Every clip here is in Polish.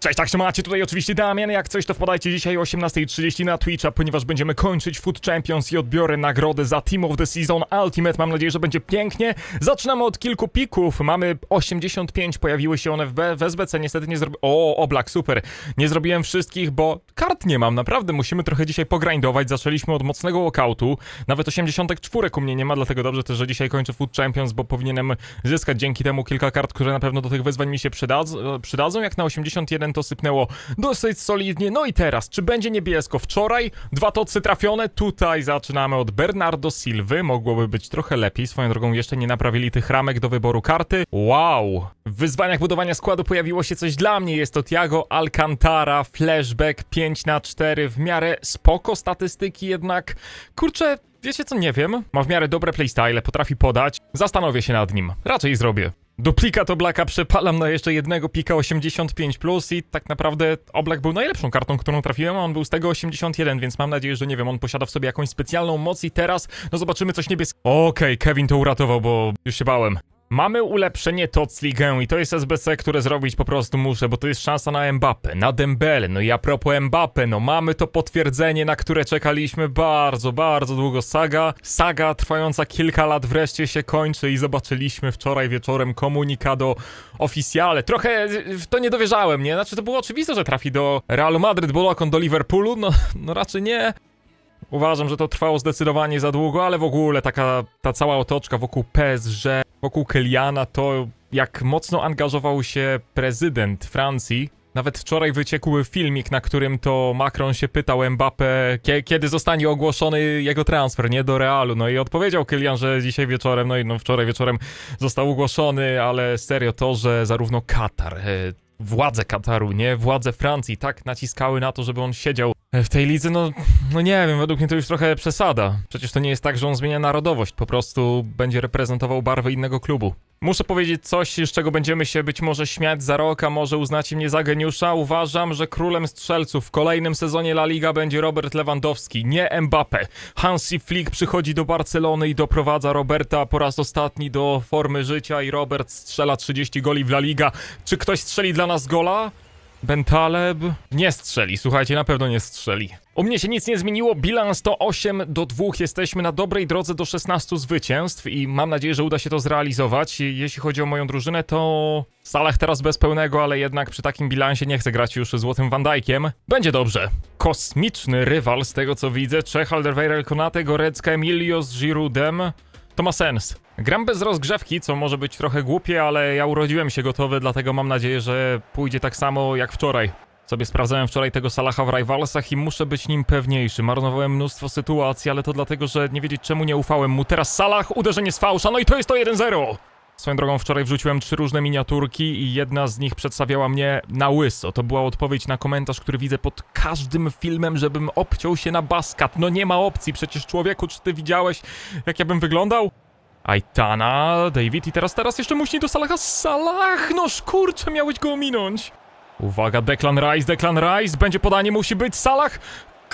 Cześć, tak się macie, tutaj oczywiście Damian, jak coś to wpadajcie dzisiaj o 18.30 na Twitcha, ponieważ będziemy kończyć Food Champions i odbiorę nagrodę za Team of the Season Ultimate, mam nadzieję, że będzie pięknie. Zaczynamy od kilku pików, mamy 85, pojawiły się one w, B, w SBC, niestety nie zrobiłem... O, oblak, super, nie zrobiłem wszystkich, bo kart nie mam, naprawdę, musimy trochę dzisiaj pogrindować, zaczęliśmy od mocnego walkoutu, nawet 84 u mnie nie ma, dlatego dobrze też, że dzisiaj kończę Food Champions, bo powinienem zyskać dzięki temu kilka kart, które na pewno do tych wyzwań mi się przydadzą, przydadzą. jak na 81 to sypnęło dosyć solidnie. No i teraz, czy będzie niebiesko? Wczoraj? Dwa tocy trafione, tutaj zaczynamy od Bernardo Silwy, mogłoby być trochę lepiej, swoją drogą jeszcze nie naprawili tych ramek do wyboru karty. Wow! W wyzwaniach budowania składu pojawiło się coś dla mnie, jest to Tiago Alcantara, flashback 5 na 4 w miarę spoko statystyki, jednak. Kurczę, wiecie co, nie wiem, ma w miarę dobre playstyle, potrafi podać, zastanowię się nad nim, raczej zrobię. Duplikat Oblaka przepalam na jeszcze jednego pika 85 plus i tak naprawdę Oblak był najlepszą kartą, którą trafiłem, a on był z tego 81, więc mam nadzieję, że nie wiem, on posiada w sobie jakąś specjalną moc i teraz no zobaczymy coś niebieskiego. Okej, Kevin to uratował, bo już się bałem. Mamy ulepszenie TOC Ligę i to jest SBC, które zrobić po prostu muszę, bo to jest szansa na Mbappe, na Dembele, no i a propos Mbappe, no mamy to potwierdzenie, na które czekaliśmy bardzo, bardzo długo. Saga, saga trwająca kilka lat wreszcie się kończy i zobaczyliśmy wczoraj wieczorem komunikado oficjale. Trochę w to nie dowierzałem, nie? Znaczy to było oczywiste, że trafi do Realu Madryt, bo on do Liverpoolu, no, no raczej nie. Uważam, że to trwało zdecydowanie za długo, ale w ogóle taka ta cała otoczka wokół PSG, wokół Keliana, to jak mocno angażował się prezydent Francji. Nawet wczoraj wyciekł filmik, na którym to Macron się pytał Mbappé, kie- kiedy zostanie ogłoszony jego transfer, nie do Realu. No i odpowiedział Kylian, że dzisiaj wieczorem, no i no wczoraj wieczorem został ogłoszony, ale serio to, że zarówno Katar, e, władze Kataru, nie władze Francji tak naciskały na to, żeby on siedział w tej lidze, no, no nie wiem, według mnie to już trochę przesada. Przecież to nie jest tak, że on zmienia narodowość, po prostu będzie reprezentował barwę innego klubu. Muszę powiedzieć coś, z czego będziemy się być może śmiać za rok, a może uznacie mnie za geniusza. Uważam, że królem strzelców w kolejnym sezonie La Liga będzie Robert Lewandowski, nie Mbappe. Hansi Flick przychodzi do Barcelony i doprowadza Roberta po raz ostatni do formy życia i Robert strzela 30 goli w La Liga. Czy ktoś strzeli dla nas gola? Bentaleb nie strzeli, słuchajcie, na pewno nie strzeli. U mnie się nic nie zmieniło, bilans to 8 do 2, jesteśmy na dobrej drodze do 16 zwycięstw i mam nadzieję, że uda się to zrealizować. Jeśli chodzi o moją drużynę, to Salah teraz bez pełnego, ale jednak przy takim bilansie nie chcę grać już złotym Van Dijkiem. Będzie dobrze. Kosmiczny rywal z tego co widzę, Czech, Alderweireld, Konate, Gorecka, Emilio z Giroudem. To ma sens. Gram bez rozgrzewki, co może być trochę głupie, ale ja urodziłem się gotowy, dlatego mam nadzieję, że pójdzie tak samo jak wczoraj. Sobie sprawdzałem wczoraj tego Salaha w Rivalsach i muszę być nim pewniejszy. Marnowałem mnóstwo sytuacji, ale to dlatego, że nie wiedzieć czemu nie ufałem mu. Teraz Salah, uderzenie z fałsza, no i to jest to 1-0! Swoją drogą wczoraj wrzuciłem trzy różne miniaturki i jedna z nich przedstawiała mnie na łyso. To była odpowiedź na komentarz, który widzę pod każdym filmem, żebym obciął się na baskat. No nie ma opcji, przecież człowieku, czy ty widziałeś, jak ja bym wyglądał? Aitana, David i teraz, teraz jeszcze musi do Salaha. Salah, no kurczę, miałeś go ominąć. Uwaga, Declan Rice, Declan Rice, będzie podanie, musi być Salah.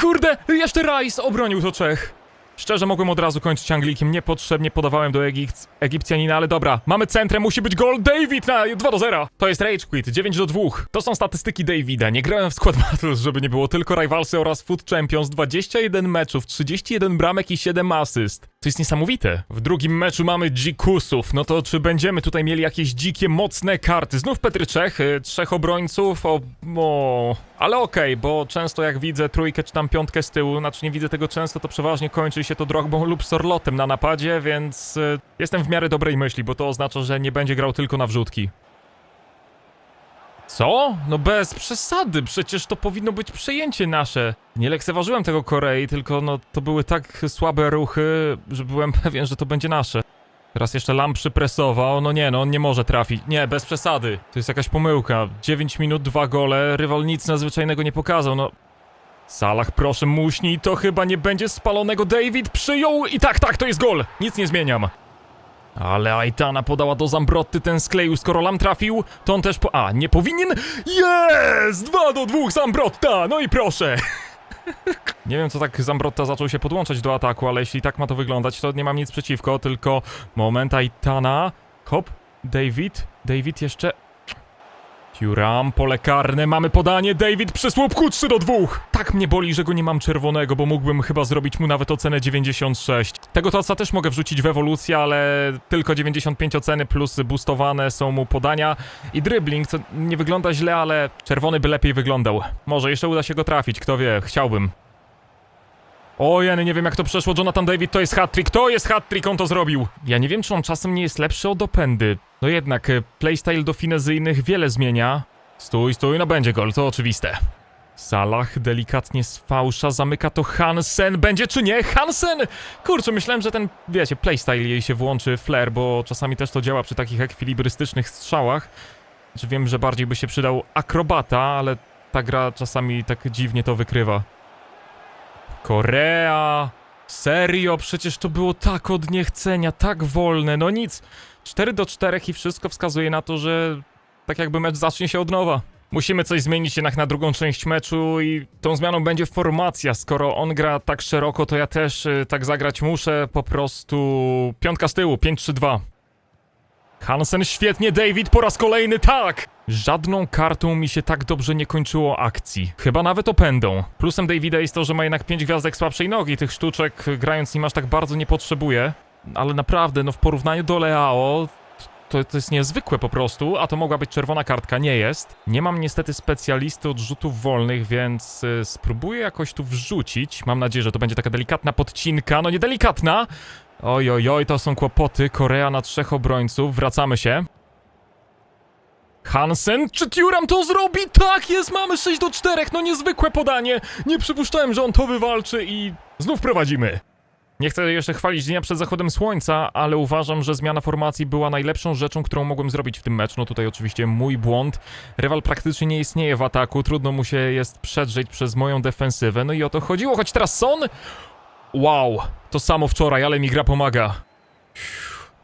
Kurde, jeszcze Rice obronił to Czech. Szczerze mogłem od razu kończyć Anglikiem, niepotrzebnie podawałem do Egipt Egipcjanina, ale dobra, mamy centrem, musi być gol, David na 2 do 0. To jest Rage Quit, 9 do 2. To są statystyki Davida, nie grałem w Squad Battles, żeby nie było, tylko Rivalsy oraz Food Champions, 21 meczów, 31 bramek i 7 asyst. To jest niesamowite. W drugim meczu mamy dzikusów, no to czy będziemy tutaj mieli jakieś dzikie, mocne karty? Znów Petry Czech, y, trzech obrońców, o... o... Ale okej, bo często jak widzę trójkę czy tam piątkę z tyłu, znaczy nie widzę tego często, to przeważnie kończy się to Drogbą lub Sorlotem na napadzie, więc y, jestem w miarę dobrej myśli, bo to oznacza, że nie będzie grał tylko na wrzutki. Co? No bez przesady, przecież to powinno być przejęcie nasze. Nie lekceważyłem tego Korei, tylko no to były tak słabe ruchy, że byłem pewien, że to będzie nasze. Teraz jeszcze Lam przypresował, no nie, no on nie może trafić. Nie, bez przesady. To jest jakaś pomyłka. 9 minut, dwa gole, rywal nic nadzwyczajnego nie pokazał, no... Salah, proszę, muśnij, to chyba nie będzie spalonego. David przyjął i tak, tak, to jest gol. Nic nie zmieniam. Ale Aitana podała do Zambrotty, ten skleił, skoro Lam trafił, to on też po... A, nie powinien? Jest! 2 do 2 Zambrotta, no i proszę. Nie wiem, co tak Zambrotta zaczął się podłączać do ataku, ale jeśli tak ma to wyglądać, to nie mam nic przeciwko, tylko moment Aitana, hop, David, David jeszcze... Thuram, pole karne, mamy podanie, David przy słupku 3 do 2. Tak mnie boli, że go nie mam czerwonego, bo mógłbym chyba zrobić mu nawet ocenę 96. Tego toca też mogę wrzucić w ewolucję, ale tylko 95 oceny plus boostowane są mu podania i dribbling, co nie wygląda źle, ale czerwony by lepiej wyglądał. Może jeszcze uda się go trafić, kto wie, chciałbym. O, ja nie wiem jak to przeszło, Jonathan David to jest hat-trick, to jest hat-trick, on to zrobił. Ja nie wiem, czy on czasem nie jest lepszy od Opędy. No jednak, e, playstyle do finezyjnych wiele zmienia. Stój, stój, no będzie gol, to oczywiste. Salah delikatnie z fałsza, zamyka to Hansen, będzie czy nie? Hansen! Kurczę, myślałem, że ten, wiecie, playstyle jej się włączy, flair, bo czasami też to działa przy takich ekwilibrystycznych strzałach. Znaczy wiem, że bardziej by się przydał akrobata, ale ta gra czasami tak dziwnie to wykrywa. Korea! Serio, przecież to było tak od niechcenia, tak wolne, no nic. 4 do 4 i wszystko wskazuje na to, że tak jakby mecz zacznie się od nowa. Musimy coś zmienić jednak na drugą część meczu i tą zmianą będzie formacja. Skoro on gra tak szeroko, to ja też y, tak zagrać muszę. Po prostu piątka z tyłu, 5-3-2. Hansen świetnie, David po raz kolejny tak! Żadną kartą mi się tak dobrze nie kończyło akcji. Chyba nawet opędą. Plusem Davida jest to, że ma jednak 5 gwiazdek słabszej nogi. Tych sztuczek grając nim aż tak bardzo nie potrzebuje. Ale naprawdę, no w porównaniu do Leao, to, to jest niezwykłe po prostu, a to mogła być czerwona kartka, nie jest. Nie mam niestety specjalisty od rzutów wolnych, więc y, spróbuję jakoś tu wrzucić. Mam nadzieję, że to będzie taka delikatna podcinka. No nie delikatna! Oj, oj, oj, to są kłopoty. Korea na trzech obrońców. Wracamy się. Hansen, czy Thuram to zrobi? Tak jest, mamy 6 do 4, no niezwykłe podanie. Nie przypuszczałem, że on to wywalczy i znów prowadzimy. Nie chcę jeszcze chwalić dnia przed zachodem słońca, ale uważam, że zmiana formacji była najlepszą rzeczą, którą mogłem zrobić w tym meczu. No tutaj oczywiście mój błąd. Rywal praktycznie nie istnieje w ataku, trudno mu się jest przedrzeć przez moją defensywę. No i o to chodziło, choć teraz Son... Wow, to samo wczoraj, ale mi gra pomaga.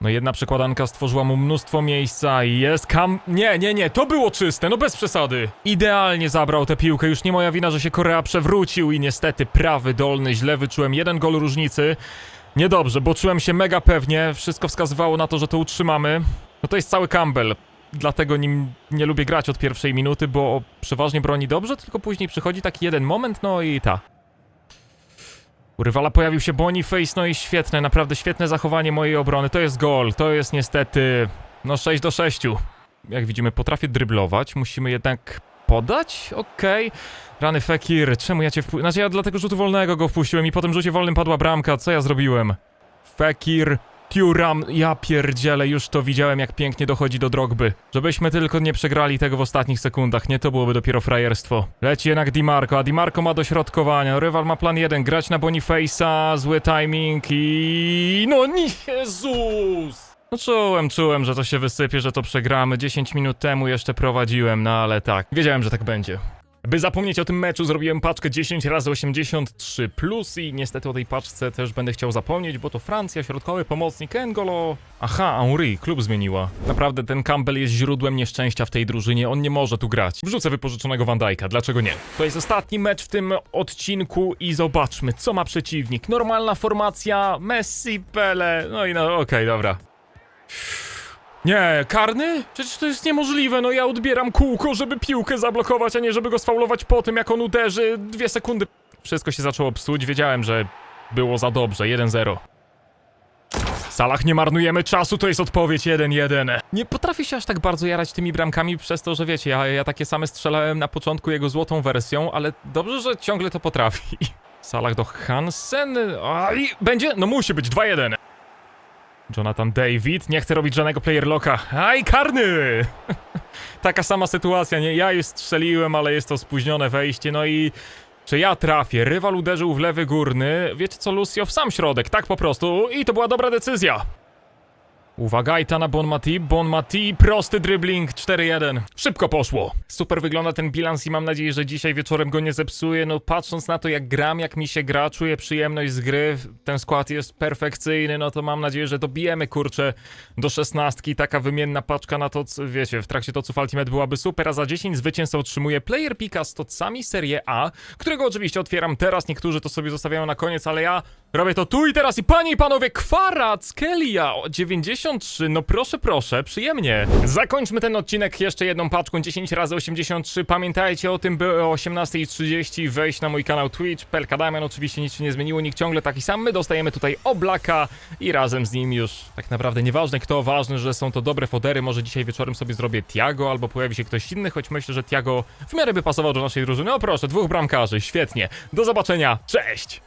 No jedna przekładanka stworzyła mu mnóstwo miejsca i jest kam... Nie, nie, nie, to było czyste, no bez przesady. Idealnie zabrał tę piłkę, już nie moja wina, że się Korea przewrócił i niestety prawy dolny źle wyczułem jeden gol różnicy. Niedobrze, bo czułem się mega pewnie, wszystko wskazywało na to, że to utrzymamy. No to jest cały Campbell, dlatego nim nie lubię grać od pierwszej minuty, bo przeważnie broni dobrze, tylko później przychodzi taki jeden moment, no i ta. U rywala pojawił się Boniface, no i świetne, naprawdę świetne zachowanie mojej obrony. To jest gol, to jest niestety, no 6 do 6. Jak widzimy, potrafię dryblować, musimy jednak podać? Okej. Rany Fekir, czemu ja cię wpu... Znaczy ja dlatego rzutu wolnego go wpuściłem i po tym rzucie wolnym padła bramka, co ja zrobiłem? Fekir, Thuram, ja pierdzielę, już to widziałem jak pięknie dochodzi do drogby. Żebyśmy tylko nie przegrali tego w ostatnich sekundach, nie to byłoby dopiero frajerstwo. Leci jednak Di Marco, a Di Marco ma dośrodkowania, rywal ma plan jeden, grać na Boniface'a, zły timing i... No nie, Jezus! No czułem, czułem, że to się wysypie, że to przegramy. 10 minut temu jeszcze prowadziłem, no ale tak, wiedziałem, że tak będzie. By zapomnieć o tym meczu, zrobiłem paczkę 10 razy 83 plus i niestety o tej paczce też będę chciał zapomnieć, bo to Francja, środkowy pomocnik Engolo. Aha, Henri, klub zmieniła. Naprawdę ten Campbell jest źródłem nieszczęścia w tej drużynie, on nie może tu grać. Wrzucę wypożyczonego Van Dijk'a, dlaczego nie? To jest ostatni mecz w tym odcinku i zobaczmy, co ma przeciwnik. Normalna formacja, Messi, Pele, no i no okej, dobra. Nie, karny? Przecież to jest niemożliwe, no ja odbieram kółko, żeby piłkę zablokować, a nie żeby go sfaulować po tym, jak on uderzy. Dwie sekundy. Wszystko się zaczęło psuć, wiedziałem, że było za dobrze, 1-0. W salach nie marnujemy czasu, to jest odpowiedź 1-1. Nie potrafię się aż tak bardzo jarać tymi bramkami przez to, że wiecie, ja, ja takie same strzelałem na początku jego złotą wersją, ale dobrze, że ciągle to potrafi. Salach do Hansen. Aj, będzie? No musi być 2-1. Jonathan David nie chce robić żadnego player locka. Aj, karny! Taka sama sytuacja, nie? Ja już strzeliłem, ale jest to spóźnione wejście, no i... Czy ja trafię? Rywal uderzył w lewy górny. Wiecie co, Lucio? W sam środek, tak po prostu. I to była dobra decyzja. Uwaga, Itana Bonmati, Bonmati, prosty dribbling, 4-1. Szybko poszło. Super wygląda ten bilans i mam nadzieję, że dzisiaj wieczorem go nie zepsuję. No patrząc na to jak gram, jak mi się gra, czuję przyjemność z gry, ten skład jest perfekcyjny, no to mam nadzieję, że dobijemy kurczę do szesnastki. Taka wymienna paczka na to, wiecie, w trakcie toców Ultimate byłaby super, a za 10 zwycięstw otrzymuje Player Pika z tocami Serie A, którego oczywiście otwieram teraz, niektórzy to sobie zostawiają na koniec, ale ja Robię to tu i teraz i panie i panowie, Kwarac, Kelia, o, 93, no proszę, proszę, przyjemnie. Zakończmy ten odcinek jeszcze jedną paczką 10 razy 83 Pamiętajcie o tym, by o 18.30 wejść na mój kanał Twitch, Pelka Damian, oczywiście nic się nie zmieniło, nikt ciągle taki sam, my dostajemy tutaj Oblaka i razem z nim już tak naprawdę nieważne kto, ważne, że są to dobre fodery, może dzisiaj wieczorem sobie zrobię Tiago albo pojawi się ktoś inny, choć myślę, że Tiago w miarę by pasował do naszej drużyny. O proszę, dwóch bramkarzy, świetnie. Do zobaczenia, cześć!